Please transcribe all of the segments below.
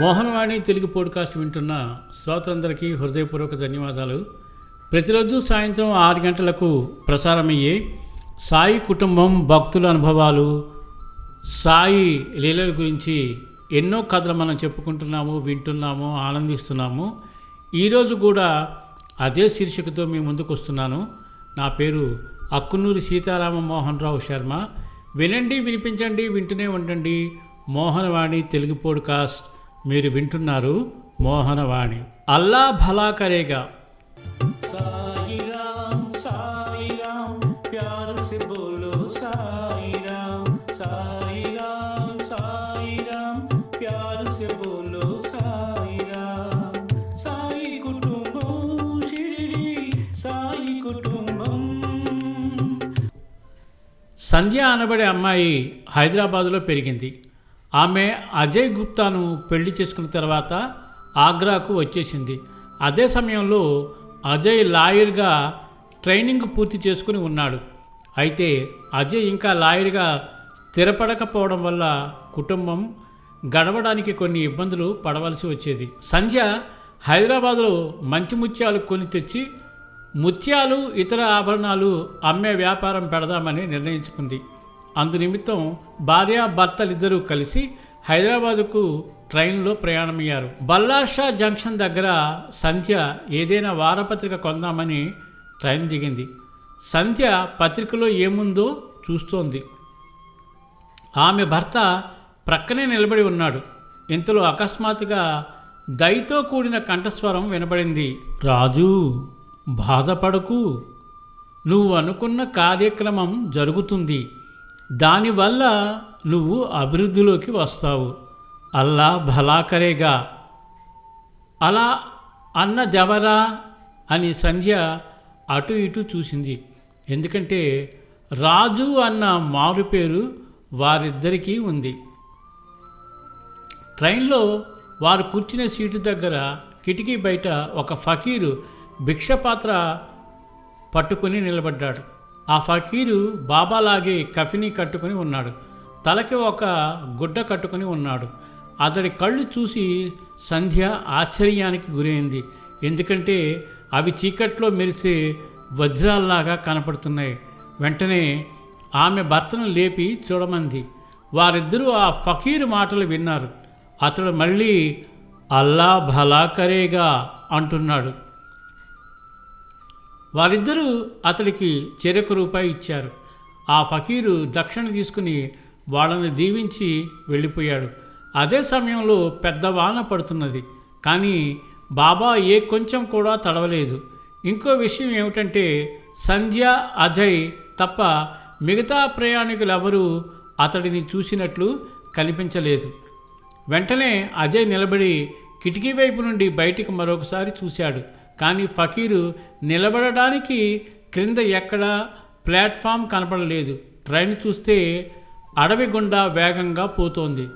Mohanavani Telugu podcast వింటున్న శ్రోతలందరికీ హృదయపూర్వక ధన్యవాదాలు. ప్రతిరోజు సాయంత్రం ఆరు గంటలకు ప్రసారమయ్యే సాయి కుటుంబం భక్తుల అనుభవాలు సాయి లీలల గురించి ఎన్నో కథలు మనం చెప్పుకుంటున్నాము వింటున్నాము ఆనందిస్తున్నాము. ఈరోజు కూడా అదే శీర్షికతో మీ ముందుకు వస్తున్నాను నా పేరు అక్కునూరి సీతారామ మోహన్ రావు శర్మ. వినండి వినిపించండి వింటూనే ఉండండి. మోహనవాణి తెలుగు పోడ్కాస్ట్. మీరు వింటున్నారు మోహనవాణి. అల్లా భలా కరేగా సాయిరాం సాయిరాం ప్యార్ సే బోలో సాయిరాం సాయిరాం సాయిరాం ప్యార్ సే బోలో సాయిరాం సాయి కుటుంబం షిరిడి సాయి కుటుంబం. సంధ్య అనబడే అమ్మాయి హైదరాబాదులో పెరిగింది. ఆమె అజయ్ గుప్తాను పెళ్ళి చేసుకున్న తర్వాత ఆగ్రాకు వచ్చేసింది. అదే సమయంలో అజయ్ లాయర్గా ట్రైనింగ్ పూర్తి చేసుకుని ఉన్నాడు. అయితే అజయ్ ఇంకా లాయర్గా స్థిరపడకపోవడం వల్ల కుటుంబం గడవడానికి కొన్ని ఇబ్బందులు పడవలసి వచ్చేది. సంధ్య హైదరాబాదులో మంచి ముత్యాలు కొని తెచ్చి ముత్యాలు ఇతర ఆభరణాలు అమ్మే వ్యాపారం పెడదామని నిర్ణయించుకుంది. అందునిమిత్తం భార్య భర్తలిద్దరూ కలిసి హైదరాబాదుకు ట్రైన్లో ప్రయాణమయ్యారు. బల్లార్షా జంక్షన్ దగ్గర సంధ్య ఏదైనా వారపత్రిక కొందామని ట్రైన్ దిగింది. సంధ్య పత్రికలో ఏముందో చూస్తోంది. ఆమె భర్త ప్రక్కనే నిలబడి ఉన్నాడు. ఇంతలో అకస్మాత్తుగా దయతో కూడిన కంఠస్వరం వినబడింది. రాజు బాధపడకు. నువ్వు అనుకున్న కార్యక్రమం జరుగుతుంది. దానివల్ల నువ్వు అభివృద్ధిలోకి వస్తావు. అల్లా భలాకరేగా అలా అన్నదెవరా అని సంధ్య అటు ఇటు చూసింది. ఎందుకంటే రాజు అన్న మారు పేరు వారిద్దరికీ ఉంది. ట్రైన్లో వారు కూర్చునే సీటు దగ్గర కిటికీ బయట ఒక ఫకీరు భిక్షపాత్ర పట్టుకుని నిలబడ్డాడు. ఆ ఫకీరు బాబాలాగే కఫిని కట్టుకుని ఉన్నాడు. తలకి ఒక గుడ్డ కట్టుకుని ఉన్నాడు. అతడి కళ్ళు చూసి సంధ్య ఆశ్చర్యానికి గురైంది. ఎందుకంటే అవి చీకట్లో మెరిసే వజ్రాల్లాగా కనపడుతున్నాయి. వెంటనే ఆమె భర్తను లేపి చూడమంది. వారిద్దరూ ఆ ఫకీరు మాటలు విన్నారు. అతడు మళ్ళీ అల్లా భలాకరేగా అంటున్నాడు. వారిద్దరూ అతడికి చెరకు రూపాయి ఇచ్చారు. ఆ ఫకీరు దక్షిణ తీసుకుని వాళ్ళని దీవించి వెళ్ళిపోయాడు. అదే సమయంలో పెద్ద వాన పడుతున్నది. కానీ బాబా ఏ కొంచెం కూడా తడవలేదు. ఇంకో విషయం ఏమిటంటే సంధ్య అజయ్ తప్ప మిగతా ప్రయాణికులెవరూ అతడిని చూసినట్లు కనిపించలేదు. వెంటనే అజయ్ నిలబడి కిటికీ వైపు నుండి బయటికి మరొకసారి చూశాడు. కానీ ఫకీరు నిలబడడానికి క్రింద ఎక్కడా ప్లాట్ఫామ్ కనపడలేదు. ట్రైన్ చూస్తే అడవి గుండా వేగంగా పోతోంది.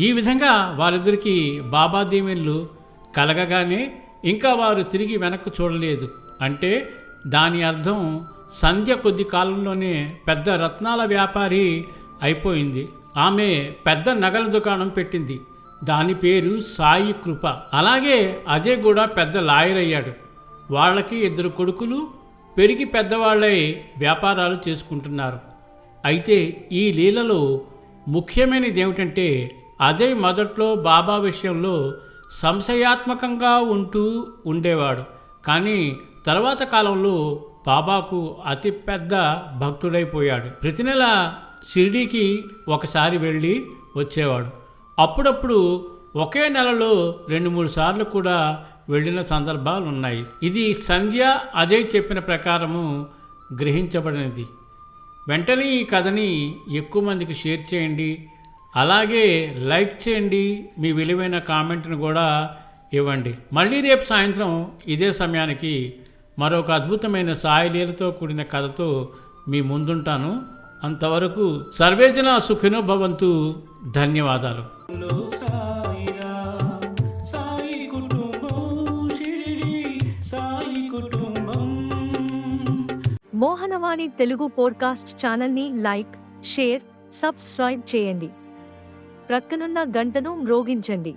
ఈ విధంగా వారిద్దరికీ బాబా దీవెన్లు కలగగానే ఇంకా వారు తిరిగి వెనక్కు చూడలేదు. అంటే దాని అర్థం సంధ్య కొద్ది కాలంలోనే పెద్ద రత్నాల వ్యాపారి అయిపోయింది. ఆమె పెద్ద నగల దుకాణం పెట్టింది. దాని పేరు సాయి కృప. అలాగే అజయ్ కూడా పెద్ద లాయర్ అయ్యాడు. వాళ్ళకి ఇద్దరు కొడుకులు పెరిగి పెద్దవాళ్ళై వ్యాపారాలు చేసుకుంటున్నారు. అయితే ఈ లీలలో ముఖ్యమైనది ఏమిటంటే అజయ్ మొదట్లో బాబా విషయంలో సంశయాత్మకంగా ఉంటూ ఉండేవాడు. కానీ తర్వాత కాలంలో బాబాకు అతి పెద్ద భక్తుడైపోయాడు. ప్రతి నెల షిరిడీకి ఒకసారి వెళ్ళి వచ్చేవాడు. అప్పుడప్పుడు ఒకే నెలలో రెండు మూడు సార్లు కూడా వెళ్ళిన సందర్భాలు ఉన్నాయి. ఇది సంధ్య అజయ్ చెప్పిన ప్రకారము గ్రహించబడినది. వెంటనే ఈ కథని ఎక్కువ మందికి షేర్ చేయండి. అలాగే లైక్ చేయండి. మీ విలువైన కామెంట్ను కూడా ఇవ్వండి. మళ్ళీ రేపు సాయంత్రం ఇదే సమయానికి మరొక అద్భుతమైన సాయిలీలతో కూడిన కథతో మీ ముందుంటాను. అంతవరకు సర్వేజన సుఖినో భవంతు ధన్యవాదాలు. మోహనవాణి తెలుగు పోడ్కాస్ట్ ఛానల్ని లైక్ షేర్ సబ్స్క్రైబ్ చేయండి. ప్రక్కనున్న గంటను మ్రోగించండి.